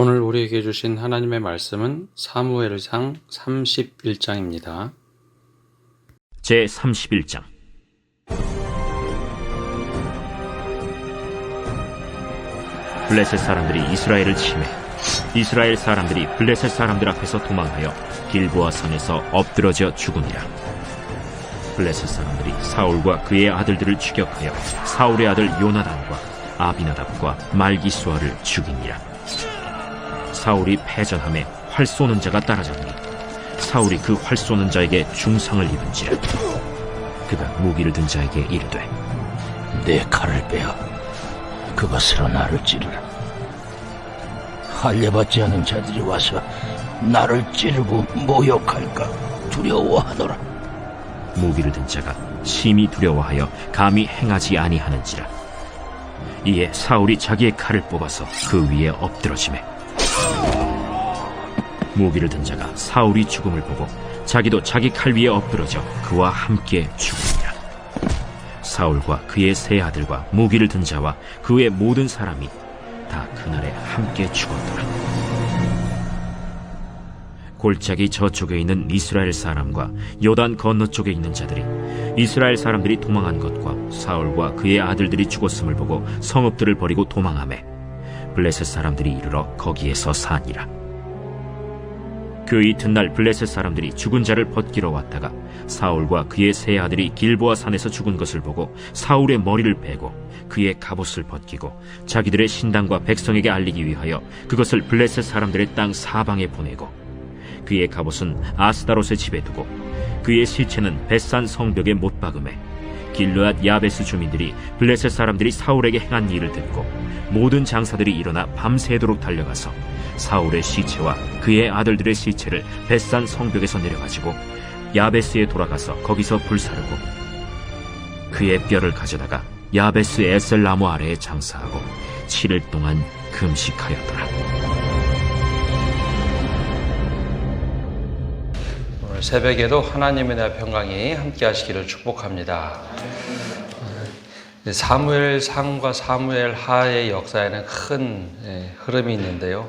오늘 우리에게 주신 하나님의 말씀은 사무엘상 31장입니다. 제 31장. 블레셋 사람들이 이스라엘을 침해 이스라엘 사람들이 블레셋 사람들 앞에서 도망하여 길보아 산에서 엎드러져 죽으니라. 블레셋 사람들이 사울과 그의 아들들을 추격하여 사울의 아들 요나단과 아비나답과 말기수아를 죽이니라 사울이 패전함에 활 쏘는 자가 따라잡니 사울이 그 활 쏘는 자에게 중상을 입은지라 그가 무기를 든 자에게 이르되 내 칼을 빼어 그것으로 나를 찌르라. 할례받지 않은 자들이 와서 나를 찌르고 모욕할까 두려워하노라. 무기를 든 자가 심히 두려워하여 감히 행하지 아니하는지라 이에 사울이 자기의 칼을 뽑아서 그 위에 엎드러지매 무기를 든 자가 사울이 죽음을 보고 자기도 자기 칼 위에 엎드러져 그와 함께 죽으니라. 사울과 그의 세 아들과 무기를 든 자와 그의 모든 사람이 다 그날에 함께 죽었더라. 골짜기 저쪽에 있는 이스라엘 사람과 요단 건너쪽에 있는 자들이 이스라엘 사람들이 도망한 것과 사울과 그의 아들들이 죽었음을 보고 성읍들을 버리고 도망하매 블레셋 사람들이 이르러 거기에서 사니라 그 이튿날 블레셋 사람들이 죽은 자를 벗기러 왔다가 사울과 그의 세 아들이 길보아 산에서 죽은 것을 보고 사울의 머리를 베고 그의 갑옷을 벗기고 자기들의 신당과 백성에게 알리기 위하여 그것을 블레셋 사람들의 땅 사방에 보내고 그의 갑옷은 아스다롯의 집에 두고 그의 시체는 벳산 성벽에 못 박음해 길르앗 야베스 주민들이 블레셋 사람들이 사울에게 행한 일을 듣고 모든 장사들이 일어나 밤새도록 달려가서 사울의 시체와 그의 아들들의 시체를 벳산 성벽에서 내려가지고 야베스에 돌아가서 거기서 불사르고 그의 뼈를 가져다가 야베스 에셀 나무 아래에 장사하고 7일 동안 금식하였더라. 오늘 새벽에도 하나님의 나 평강이 함께 하시기를 축복합니다. 사무엘 상과 사무엘 하의 역사에는 큰 예, 흐름이 있는데요.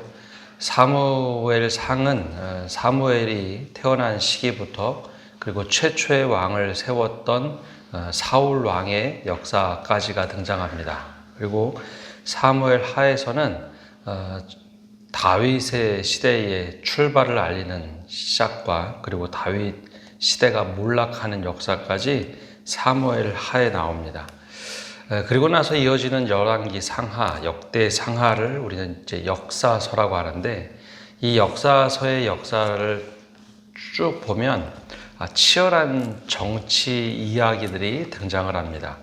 사무엘 상은 어, 사무엘이 태어난 시기부터 그리고 최초의 왕을 세웠던 어, 사울 왕의 역사까지가 등장합니다. 그리고 사무엘 하에서는 어, 다윗의 시대의 출발을 알리는 시작과 그리고 다윗 시대가 몰락하는 역사까지 사무엘 하에 나옵니다. 에, 그리고 나서 이어지는 열왕기 상하, 역대 상하를 우리는 이제 역사서라고 하는데 이 역사서의 역사를 쭉 보면 아, 치열한 정치 이야기들이 등장을 합니다.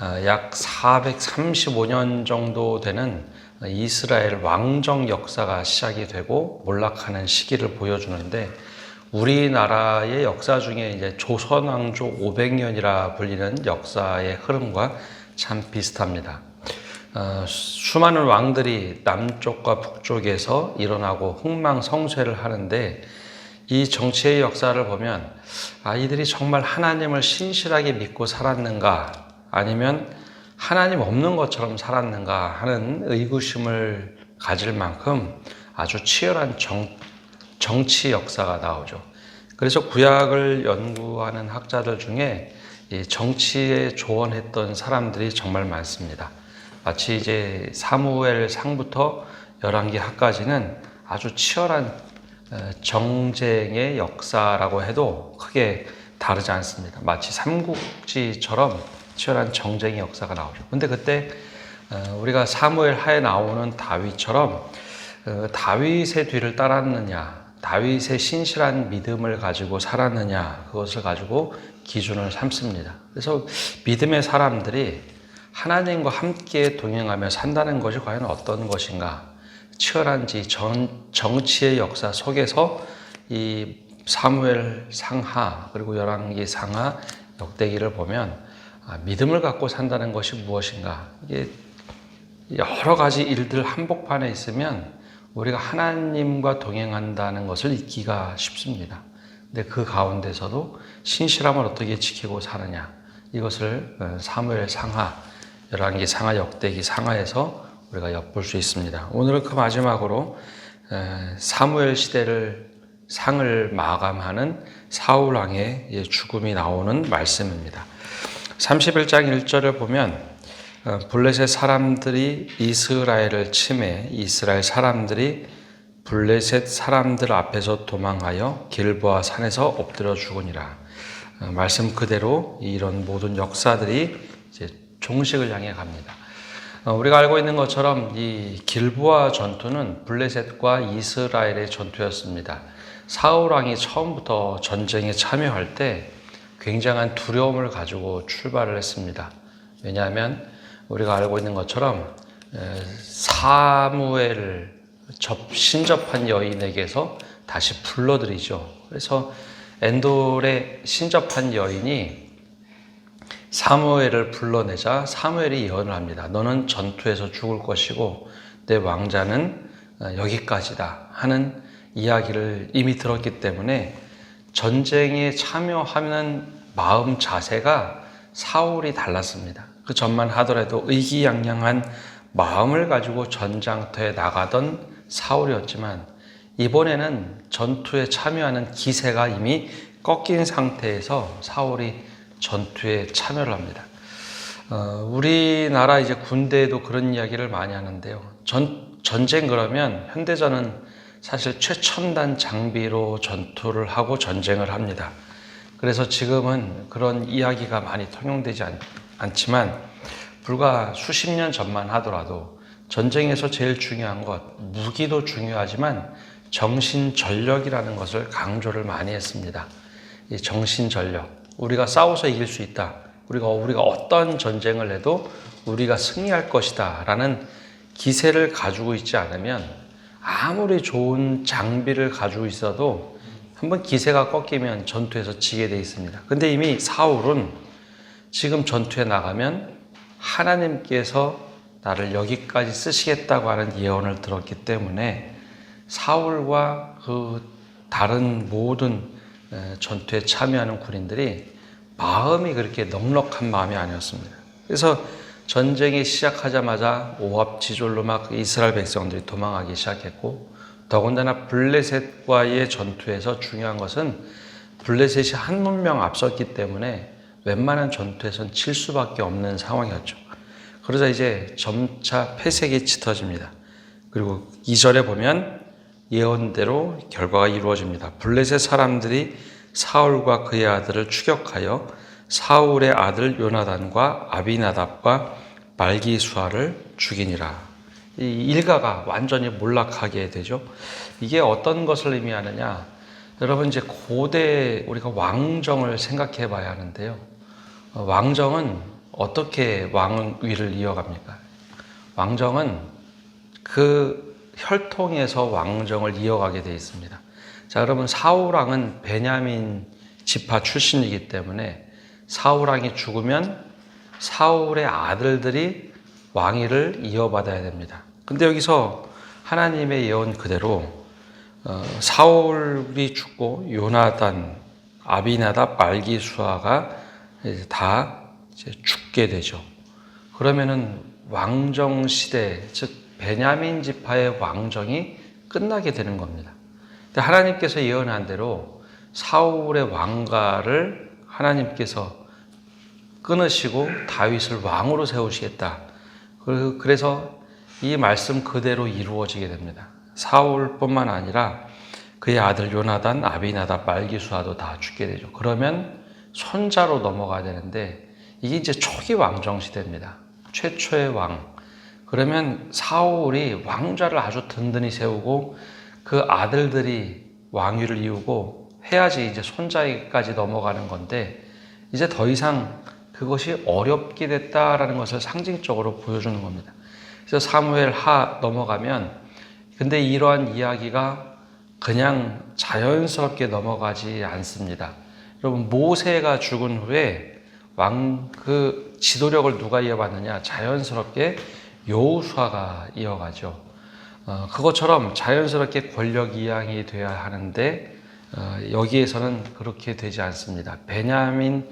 아, 약 435년 정도 되는 이스라엘 왕정 역사가 시작이 되고 몰락하는 시기를 보여주는데 우리나라의 역사 중에 이제 조선 왕조 500년이라 불리는 역사의 흐름과 참 비슷합니다. 어, 수많은 왕들이 남쪽과 북쪽에서 일어나고 흥망성쇠를 하는데 이 정치의 역사를 보면 아 이들이 정말 하나님을 신실하게 믿고 살았는가 아니면 하나님 없는 것처럼 살았는가 하는 의구심을 가질 만큼 아주 치열한 정, 정치 역사가 나오죠. 그래서 구약을 연구하는 학자들 중에 이 정치에 조언했던 사람들이 정말 많습니다. 마치 이제 사무엘 상부터 열왕기 하까지는 아주 치열한 어, 정쟁의 역사라고 해도 크게 다르지 않습니다. 마치 삼국지처럼 치열한 정쟁의 역사가 나오죠. 근데 그때 어, 우리가 사무엘 하에 나오는 다윗처럼 어, 다윗의 뒤를 따랐느냐, 다윗의 신실한 믿음을 가지고 살았느냐, 그것을 가지고 기준을 삼습니다. 그래서 믿음의 사람들이 하나님과 함께 동행하며 산다는 것이 과연 어떤 것인가? 치열한지 전, 정치의 역사 속에서 이 사무엘 상하 그리고 열왕기 상하 역대기를 보면 아, 믿음을 갖고 산다는 것이 무엇인가? 이게 여러 가지 일들 한복판에 있으면 우리가 하나님과 동행한다는 것을 잊기가 쉽습니다. 근데 그 가운데서도 신실함을 어떻게 지키고 사느냐 이것을 어, 사무엘 상하 열왕기 상하 역대기 상하에서 우리가 엿볼 수 있습니다. 오늘은 그 마지막으로 에, 사무엘 시대를 상을 마감하는 사울 왕의 예, 죽음이 나오는 말씀입니다. 31장 1절을 보면 어, 블레셋 사람들이 이스라엘을 침해 이스라엘 사람들이 블레셋 사람들 앞에서 도망하여 길보아 산에서 엎드려 죽으니라. 어, 말씀 그대로 이런 모든 역사들이 이제 종식을 향해 갑니다. 어, 우리가 알고 있는 것처럼 이 길보아 전투는 블레셋과 이스라엘의 전투였습니다. 사울 왕이 처음부터 전쟁에 참여할 때 굉장한 두려움을 가지고 출발을 했습니다. 왜냐하면 우리가 알고 있는 것처럼 에, 사무엘을 접, 신접한 여인에게서 다시 불러들이죠. 그래서 엔돌에 신접한 여인이 사무엘을 불러내자 사무엘이 예언을 합니다. 너는 전투에서 죽을 것이고 내 왕자는 어, 여기까지다 하는 이야기를 이미 들었기 때문에 전쟁에 참여하는 마음 자세가 사울이 달랐습니다. 그 전만 하더라도 의기양양한 마음을 가지고 전장터에 나가던 사울이었지만 이번에는 전투에 참여하는 기세가 이미 꺾인 상태에서 사울이 전투에 참여를 합니다. 어, 우리나라 이제 군대에도 그런 이야기를 많이 하는데요. 전, 전쟁 그러면 현대전은 사실 최첨단 장비로 전투를 하고 전쟁을 합니다. 그래서 지금은 그런 이야기가 많이 통용되지 않, 않지만 불과 수십 년 전만 하더라도 전쟁에서 제일 중요한 것, 무기도 중요하지만 정신 전력이라는 것을 강조를 많이 했습니다. 이 정신 전력. 우리가 싸워서 이길 수 있다. 우리가, 우리가 어떤 전쟁을 해도 우리가 승리할 것이다. 라는 기세를 가지고 있지 않으면 아무리 좋은 장비를 가지고 있어도 한번 기세가 꺾이면 전투에서 지게 돼 있습니다. 근데 이미 사울은 지금 전투에 나가면 하나님께서 나를 여기까지 쓰시겠다고 하는 예언을 들었기 때문에 사울과 그 다른 모든 에, 전투에 참여하는 군인들이 마음이 그렇게 넉넉한 마음이 아니었습니다. 그래서 전쟁이 시작하자마자 오합지졸로 막 이스라엘 백성들이 도망하기 시작했고 더군다나 블레셋과의 전투에서 중요한 것은 블레셋이 한 문명 앞섰기 때문에 웬만한 전투에선 칠 수밖에 없는 상황이었죠. 그러자 이제 점차 패색이 짙어집니다. 그리고 2절에 보면 예언대로 결과가 이루어집니다. 블레셋 사람들이 사울과 그의 아들을 추격하여 사울의 아들 요나단과 아비나답과 말기수아를 죽이니라. 이 일가가 완전히 몰락하게 되죠. 이게 어떤 것을 의미하느냐? 여러분 이제 고대 우리가 왕정을 생각해 봐야 하는데요. 어, 왕정은 어떻게 왕위를 이어갑니까? 왕정은 그 혈통에서 왕정을 이어가게 되어 있습니다. 자, 여러분 사울 왕은 베냐민 지파 출신이기 때문에 사울 왕이 죽으면 사울의 아들들이 왕위를 이어받아야 됩니다. 근데 여기서 하나님의 예언 그대로 어, 사울이 죽고 요나단, 아비나답, 말기수아가 다 죽게 되죠. 그러면은 왕정 시대, 즉 베냐민 지파의 왕정이 끝나게 되는 겁니다. 하나님께서 예언한 대로 사울의 왕가를 하나님께서 끊으시고 다윗을 왕으로 세우시겠다. 그- 그래서 이 말씀 그대로 이루어지게 됩니다. 사울뿐만 아니라 그의 아들 요나단, 아비나답, 말기수아도 다 죽게 되죠. 그러면 손자로 넘어가야 되는데 이게 이제 초기 왕정 시대입니다. 최초의 왕. 그러면 사울이 왕좌를 아주 든든히 세우고 그 아들들이 왕위를 이루고 해야지 이제 손자에까지 넘어가는 건데 이제 더 이상 그것이 어렵게 됐다라는 것을 상징적으로 보여주는 겁니다. 그래서 사무엘 하 넘어가면 근데 이러한 이야기가 그냥 자연스럽게 넘어가지 않습니다. 여러분 모세가 죽은 후에 왕 그 지도력을 누가 이어받느냐? 자연스럽게 여호수아가 이어가죠. 어, 그것처럼 자연스럽게 권력 이양이 돼야 하는데 어, 여기에서는 그렇게 되지 않습니다. 베냐민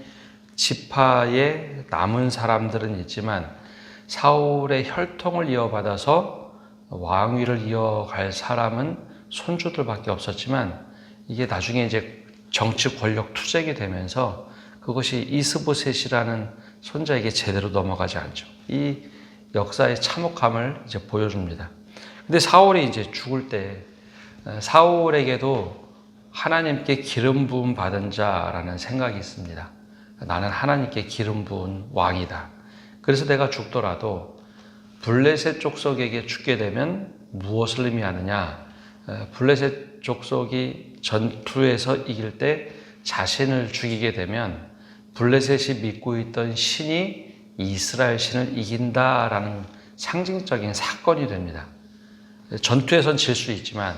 지파의 남은 사람들은 있지만 사울의 혈통을 이어받아서 왕위를 이어갈 사람은 손주들밖에 없었지만 이게 나중에 이제 정치 권력 투쟁이 되면서 그것이 이스보셋이라는 손자에게 제대로 넘어가지 않죠. 이 역사의 참혹함을 이제 보여줍니다. 근데 사울이 이제 죽을 때 어, 사울에게도 하나님께 기름 부음 받은 자라는 생각이 있습니다. 나는 하나님께 기름 부은 왕이다. 그래서 내가 죽더라도 블레셋 족속에게 죽게 되면 무엇을 의미하느냐? 어, 블레셋 족속이 전투에서 이길 때 자신을 죽이게 되면 블레셋이 믿고 있던 신이 이스라엘 신을 이긴다라는 상징적인 사건이 됩니다. 전투에선 질 수 있지만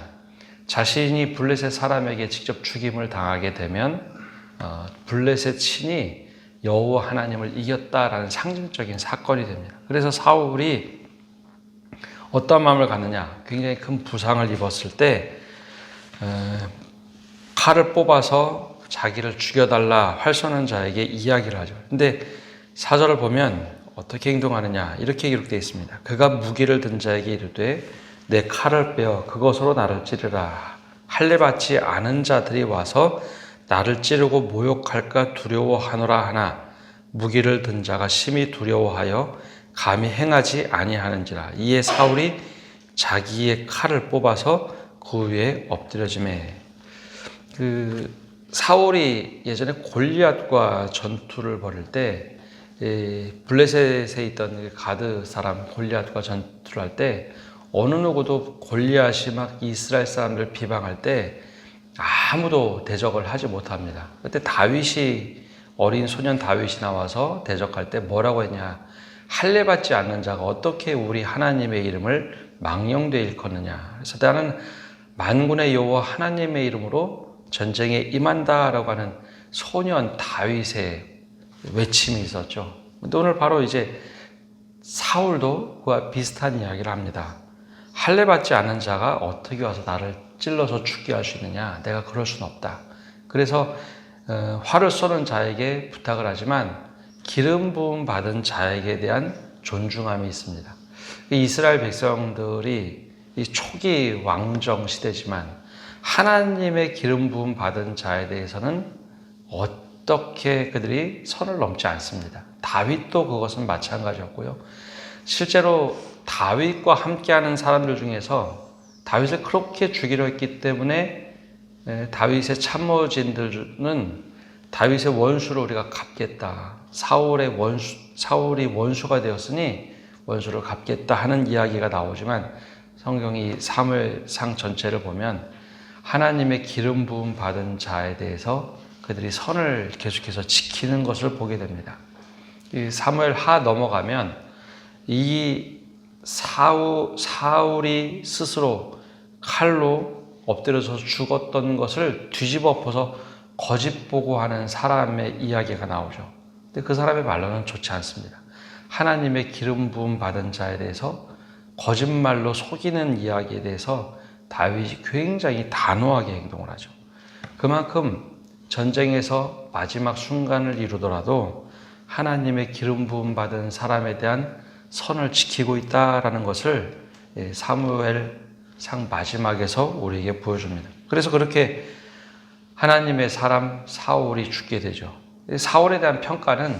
자신이 블레셋 사람에게 직접 죽임을 당하게 되면 어, 블레셋 신이 여호와 하나님을 이겼다라는 상징적인 사건이 됩니다. 그래서 사울이 어떤 마음을 갖느냐? 굉장히 큰 부상을 입었을 때 어, 칼을 뽑아서 자기를 죽여달라 활쏘는 자에게 이야기를 하죠. 근데 사절을 보면 어떻게 행동하느냐 이렇게 기록되어 있습니다. 그가 무기를 든 자에게 이르되 내 칼을 빼어 그것으로 나를 찌르라. 할례 받지 않은 자들이 와서 나를 찌르고 모욕할까 두려워하노라 하나 무기를 든 자가 심히 두려워하여 감히 행하지 아니하는지라 이에 사울이 자기의 칼을 뽑아서 그 위에 엎드려지매 그 사울이 예전에 골리앗과 전투를 벌일 때이 블레셋에 있던 그 가드 사람 골리앗과 전투를 할 때 어느 누구도 골리앗이 막 이스라엘 사람들 비방할 때 아무도 대적을 하지 못합니다. 그때 다윗이 어린 소년 다윗이 나와서 대적할 때 뭐라고 했냐? 할례 받지 않는 자가 어떻게 우리 하나님의 이름을 망령되 일컫느냐? 그래서 나는 만군의 여호와 하나님의 이름으로 전쟁에 임한다라고 하는 소년 다윗의 외침이 있었죠. 근데 오늘 바로 이제 사울도 그와 비슷한 이야기를 합니다. 할례 받지 않은 자가 어떻게 와서 나를 찔러서 죽게 할 수 있느냐? 내가 그럴 수는 없다. 그래서 어, 화를 쏘는 자에게 부탁을 하지만 기름 부음 받은 자에게 대한 존중함이 있습니다. 이스라엘 백성들이 이 초기 왕정 시대지만 하나님의 기름 부음 받은 자에 대해서는 어떻게 그들이 선을 넘지 않습니다. 다윗도 그것은 마찬가지였고요. 실제로 다윗과 함께하는 사람들 중에서 다윗을 그렇게 죽이려 했기 때문에 에, 다윗의 참모진들은 다윗의 원수를 우리가 갚겠다. 사울의 원수, 사울이 원수가 되었으니 원수를 갚겠다 하는 이야기가 나오지만 성경이 사무엘상 전체를 보면 하나님의 기름 부음 받은 자에 대해서 그들이 선을 계속해서 지키는 것을 보게 됩니다. 이 사무엘 하 넘어가면 이 사우, 사울이 스스로 칼로 엎드려서 죽었던 것을 뒤집어 엎어서 거짓 보고하는 사람의 이야기가 나오죠. 근데 그 사람의 말로는 좋지 않습니다. 하나님의 기름 부음 받은 자에 대해서 거짓말로 속이는 이야기에 대해서 다윗이 굉장히 단호하게 행동을 하죠. 그만큼 전쟁에서 마지막 순간을 이루더라도 하나님의 기름 부음 받은 사람에 대한 선을 지키고 있다라는 것을 예, 사무엘 상 마지막에서 우리에게 보여줍니다. 그래서 그렇게 하나님의 사람 사울이 죽게 되죠. 사울에 대한 평가는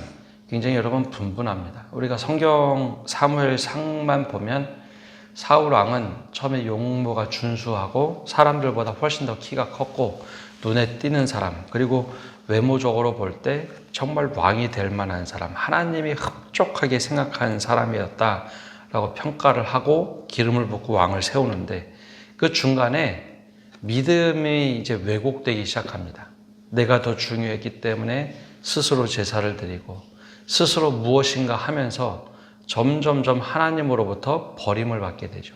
굉장히 여러분 분분합니다. 우리가 성경 사무엘 상만 보면 사울 왕은 처음에 용모가 준수하고 사람들보다 훨씬 더 키가 컸고 눈에 띄는 사람 그리고 외모적으로 볼 때 정말 왕이 될 만한 사람 하나님이 흡족하게 생각하는 사람이었다라고 평가를 하고 기름을 붓고 왕을 세우는데 그 중간에 믿음이 이제 왜곡되기 시작합니다. 내가 더 중요했기 때문에 스스로 제사를 드리고 스스로 무엇인가 하면서 점점점 하나님으로부터 버림을 받게 되죠.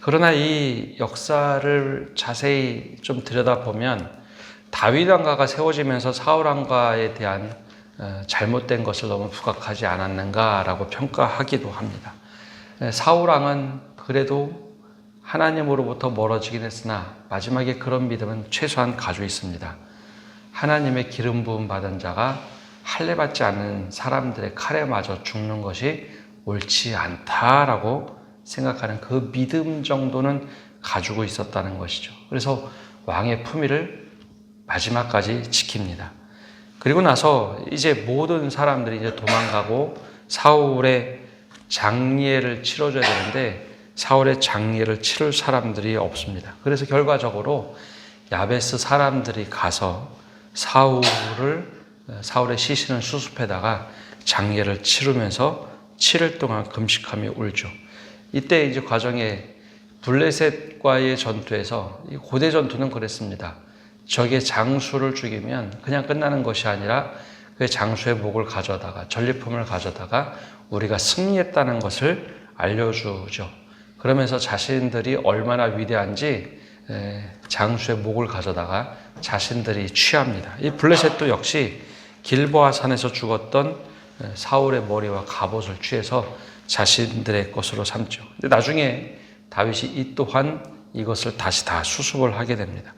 그러나 이 역사를 자세히 좀 들여다보면 다윗 왕가가 세워지면서 사울 왕가에 대한 어, 잘못된 것을 너무 부각하지 않았는가라고 평가하기도 합니다. 사울 왕은 그래도 하나님으로부터 멀어지긴 했으나 마지막에 그런 믿음은 최소한 가지고 있습니다. 하나님의 기름 부음 받은 자가 할례 받지 않는 사람들의 칼에 맞아 죽는 것이 옳지 않다라고 생각하는 그 믿음 정도는 가지고 있었다는 것이죠. 그래서 왕의 품위를 마지막까지 지킵니다. 그리고 나서 이제 모든 사람들이 이제 도망가고 사울의 장례를 치러줘야 되는데 사울의 장례를 치를 사람들이 없습니다. 그래서 결과적으로 야베스 사람들이 가서 사울을 사울의 시신을 수습해다가 장례를 치르면서 7일 동안 금식하며 울죠. 이때 이제 과정에 블레셋과의 전투에서 이 고대 전투는 그랬습니다. 적의 장수를 죽이면 그냥 끝나는 것이 아니라 그 장수의 목을 가져다가 전리품을 가져다가 우리가 승리했다는 것을 알려주죠. 그러면서 자신들이 얼마나 위대한지 에, 장수의 목을 가져다가 자신들이 취합니다. 이 블레셋도 역시 길보아 산에서 죽었던 에, 사울의 머리와 갑옷을 취해서 자신들의 것으로 삼죠. 근데 나중에 다윗이 이 또한 이것을 다시 다 수습을 하게 됩니다.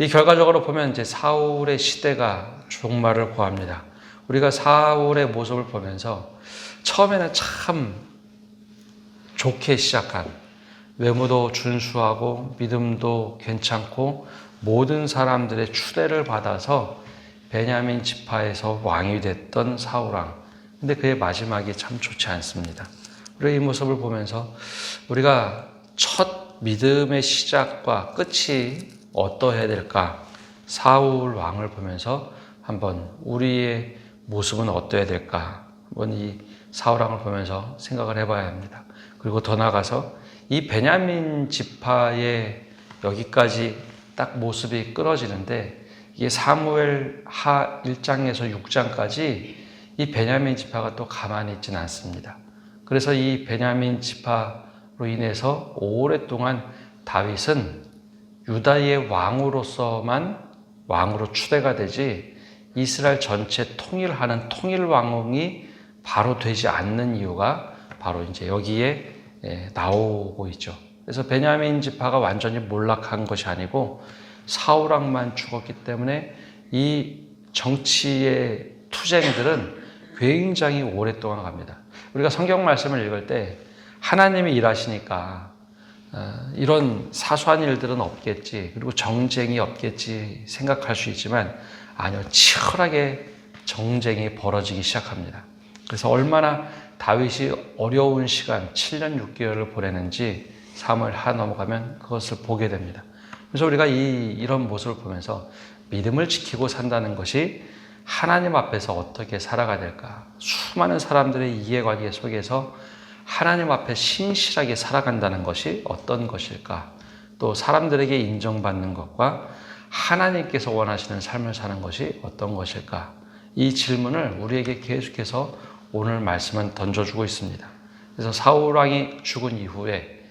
이 결과적으로 보면 이제 사울의 시대가 종말을 고합니다. 우리가 사울의 모습을 보면서 처음에는 참 좋게 시작한 외모도 준수하고 믿음도 괜찮고 모든 사람들의 추대를 받아서 베냐민 지파에서 왕이 됐던 사울왕. 근데 그의 마지막이 참 좋지 않습니다. 우리 이 모습을 보면서 우리가 첫 믿음의 시작과 끝이 어떠해야 될까? 사울 왕을 보면서 한번 우리의 모습은 어떠해야 될까? 한번 이 사울 왕을 보면서 생각을 해봐야 합니다. 그리고 더 나아가서 이 베냐민 지파의 여기까지 딱 모습이 끊어지는데 이게 사무엘 하 1장에서 6장까지 이 베냐민 지파가 또 가만히 있지는 않습니다. 그래서 이 베냐민 지파로 인해서 오랫동안 다윗은 유다의 왕으로서만 왕으로 추대가 되지 이스라엘 전체 통일하는 통일 왕이 바로 되지 않는 이유가 바로 이제 여기에 예, 나오고 있죠. 그래서 베냐민 지파가 완전히 몰락한 것이 아니고 사울왕만 죽었기 때문에 이 정치의 투쟁들은 굉장히 오랫동안 갑니다. 우리가 성경 말씀을 읽을 때 하나님이 일하시니까 어, 이런 사소한 일들은 없겠지, 그리고 정쟁이 없겠지 생각할 수 있지만 아니요, 치열하게 정쟁이 벌어지기 시작합니다. 그래서 얼마나 다윗이 어려운 시간 7년 6개월을 보내는지 3월 하 넘어가면 그것을 보게 됩니다. 그래서 우리가 이, 이런 모습을 보면서 믿음을 지키고 산다는 것이 하나님 앞에서 어떻게 살아가야 될까? 수많은 사람들의 이해관계 속에서 하나님 앞에 신실하게 살아간다는 것이 어떤 것일까? 또 사람들에게 인정받는 것과 하나님께서 원하시는 삶을 사는 것이 어떤 것일까? 이 질문을 우리에게 계속해서 오늘 말씀은 던져주고 있습니다. 그래서 사울 왕이 죽은 이후에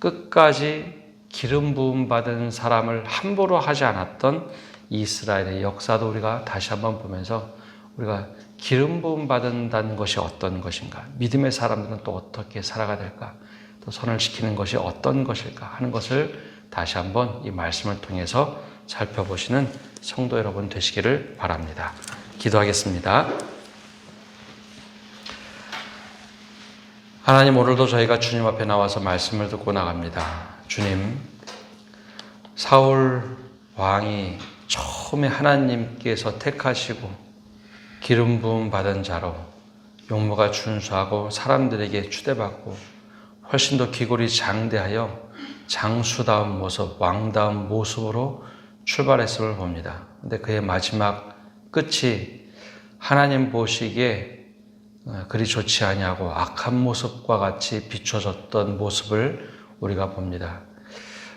끝까지 기름 부음 받은 사람을 함부로 하지 않았던 이스라엘의 역사도 우리가 다시 한번 보면서 우리가 기름 부음 받는다는 것이 어떤 것인가? 믿음의 사람들은 또 어떻게 살아가야 될까? 또 선을 지키는 것이 어떤 것일까? 하는 것을 다시 한번 이 말씀을 통해서 살펴보시는 성도 여러분 되시기를 바랍니다. 기도하겠습니다. 하나님 오늘도 저희가 주님 앞에 나와서 말씀을 듣고 나갑니다. 주님, 사울 왕이 처음에 하나님께서 택하시고 기름 부음 받은 자로 용모가 준수하고 사람들에게 추대받고 훨씬 더 기골이 장대하여 장수다운 모습, 왕다운 모습으로 출발했음을 봅니다. 근데 그의 마지막 끝이 하나님 보시기에 어, 그리 좋지 아니하고 악한 모습과 같이 비춰졌던 모습을 우리가 봅니다.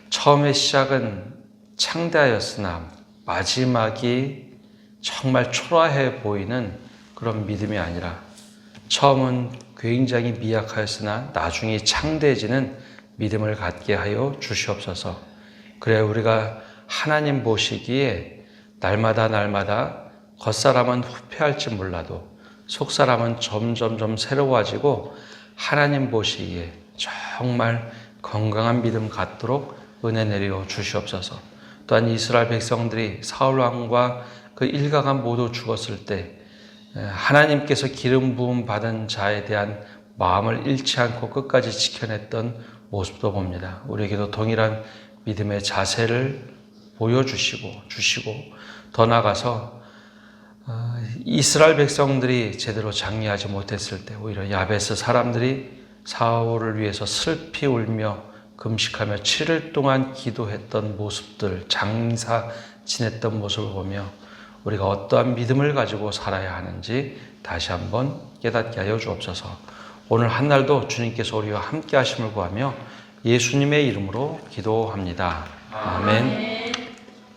처음의 시작은 창대하였으나 마지막이 정말 초라해 보이는 그런 믿음이 아니라 처음은 굉장히 미약하였으나 나중에 창대해지는 믿음을 갖게 하여 주시옵소서. 그래 우리가 하나님 보시기에 날마다 날마다 겉사람은 후패할지 몰라도 속사람은 점점점 새로워지고 하나님 보시기에 정말 건강한 믿음 갖도록 은혜 내려 주시옵소서. 또한 이스라엘 백성들이 사울 왕과 그 일가가 모두 죽었을 때 하나님께서 기름 부음 받은 자에 대한 마음을 잃지 않고 끝까지 지켜냈던 모습도 봅니다. 우리에게도 동일한 믿음의 자세를 보여주시고 주시고 더 나아가서 어, 이스라엘 백성들이 제대로 장리하지 못했을 때 오히려 야베스 사람들이 사울을 위해서 슬피 울며 금식하며 7일 동안 기도했던 모습들, 장사 지냈던 모습을 보며 우리가 어떠한 믿음을 가지고 살아야 하는지 다시 한번 깨닫게 하여 주옵소서. 오늘 한 날도 주님께서 우리와 함께 하심을 구하며 예수님의 이름으로 기도합니다. 아멘.